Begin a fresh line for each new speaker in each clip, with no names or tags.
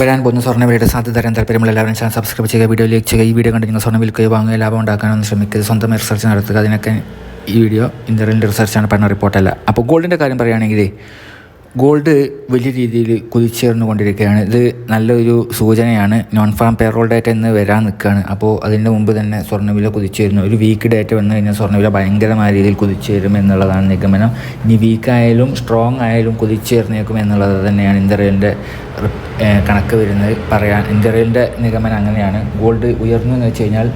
വരാൻ പോകുന്ന സ്വർണവിലയുടെ സാധ്യത തരാൻ താല്പര്യമുള്ള എല്ലാവരും ചാനൽ സബ്സ്ക്രൈബ് ചെയ്യുക വീഡിയോ ലൈക്ക് ചെയ്യുക. ഈ വീഡിയോ കണ്ട് നിങ്ങൾ സ്വർണം വിൽക്കുകയോ വാങ്ങുകയോ ലാഭം ഉണ്ടാക്കാനൊന്നും ശ്രമിക്കുക സ്വന്തം റിസർച്ച് നടത്തുക. അതിനൊക്കെ ഈ വീഡിയോ ഇന്റർനെറ്റ് റിസർച്ചാണ് പഠന റിപ്പോർട്ടല്ല അപ്പോൾ ഗോൾഡിന്റെ കാര്യം പറയുകയാണെങ്കിൽ ഗോൾഡ് വലിയ രീതിയിൽ കുതിച്ചേർന്നു കൊണ്ടിരിക്കുകയാണ്. ഇത് നല്ലൊരു സൂചനയാണ്. നോൺ ഫാം പേറോൾ ഡേറ്റ ഇന്ന് വരാൻ നിൽക്കുകയാണ്. അപ്പോൾ അതിന്റെ മുമ്പ് തന്നെ സ്വർണവില കുതിച്ചേരുന്നു ഒരു വീക്ക് ഡേറ്റ വന്നു കഴിഞ്ഞാൽ സ്വർണവില ഭയങ്കരമായ രീതിയിൽ കുതിച്ചേരും എന്നുള്ളതാണ് നിഗമനം. ഇനി വീക്കായാലും സ്ട്രോങ് ആയാലും കുതിച്ചേർന്നേക്കും എന്നുള്ളത് തന്നെയാണ് ഇന്ത്യയിലെ കണക്ക് വരുന്നത്. പറയാൻ ഇന്ത്യയിലെ നിഗമനം അങ്ങനെയാണ്. ഗോൾഡ് ഉയർന്നു എന്ന് വെച്ച് കഴിഞ്ഞാൽ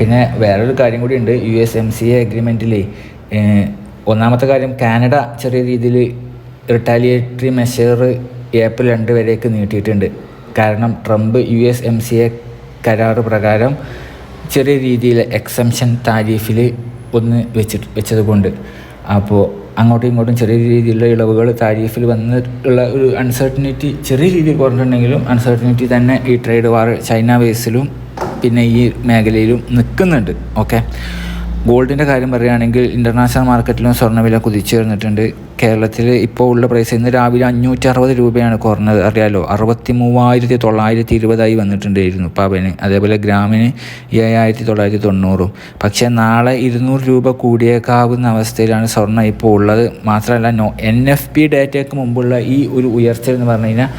പിന്നെ വേറൊരു കാര്യം കൂടി ഉണ്ട്. U S M C A ഒന്നാമത്തെ കാര്യം കാനഡ ചെറിയ രീതിയിൽ റിട്ടാലിയേറ്ററി മെഷർ ഏപ്രിൽ രണ്ട് വരേക്ക് നീട്ടിയിട്ടുണ്ട്. കാരണം Trump U S M C A കരാർ പ്രകാരം ചെറിയ രീതിയിൽ എക്സംഷൻ താരീഫിൽ ഒന്ന് വെച്ചിട്ട് വെച്ചതുകൊണ്ട്. അപ്പോൾ അങ്ങോട്ടും ഇങ്ങോട്ടും ചെറിയ രീതിയിലുള്ള ഇളവുകൾ താരീഫിൽ വന്നിട്ടുള്ള ഒരു അൺസർട്ടനിറ്റി ചെറിയ രീതിയിൽ കുറഞ്ഞിട്ടുണ്ടെങ്കിലും അൺസർട്ടനിറ്റി തന്നെ ഈ ട്രേഡ് വാർ ചൈന ബേസിലും പിന്നെ ഈ മേഖലയിലും നിൽക്കുന്നുണ്ട്. ഓക്കെ ഗോൾഡിന്റെ കാര്യം പറയുകയാണെങ്കിൽ ഇന്റർനാഷണൽ മാർക്കറ്റിലും സ്വർണവില കുതിച്ചുയർന്നിട്ടുണ്ട് കേരളത്തിൽ ഇപ്പോൾ ഉള്ള പ്രൈസ് ഇന്ന് രാവിലെ അഞ്ഞൂറ്റി അറുപത് രൂപയാണ് കുറഞ്ഞത്. അറിയാലോ അറുപത്തി മൂവായിരത്തി തൊള്ളായിരത്തി ഇരുപതായി വന്നിട്ടുണ്ടായിരുന്നു പവന്. അതേപോലെ ഗ്രാമിന് ഏഴായിരത്തി തൊള്ളായിരത്തി തൊണ്ണൂറും പക്ഷേ നാളെ ഇരുന്നൂറ് രൂപ കൂടിയേക്കാവുന്ന അവസ്ഥയിലാണ് സ്വർണം ഇപ്പോൾ ഉള്ളത്. മാത്രമല്ല നോ എൻ എഫ് പി ഡേറ്റയ്ക്ക് മുമ്പുള്ള ഈ ഒരു ഉയർച്ച എന്ന് പറഞ്ഞു കഴിഞ്ഞാൽ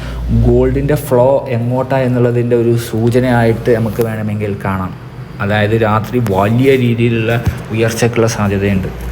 ഗോൾഡിന്റെ ഫ്ലോ എങ്ങോട്ടാ എന്നുള്ളതിന്റെ ഒരു സൂചനയായിട്ട് നമുക്ക് വേണമെങ്കിൽ കാണാം. അതായത് രാത്രി വലിയ രീതിയിലുള്ള ഉയർച്ചയ്ക്കുള്ള സാധ്യതയുണ്ട്.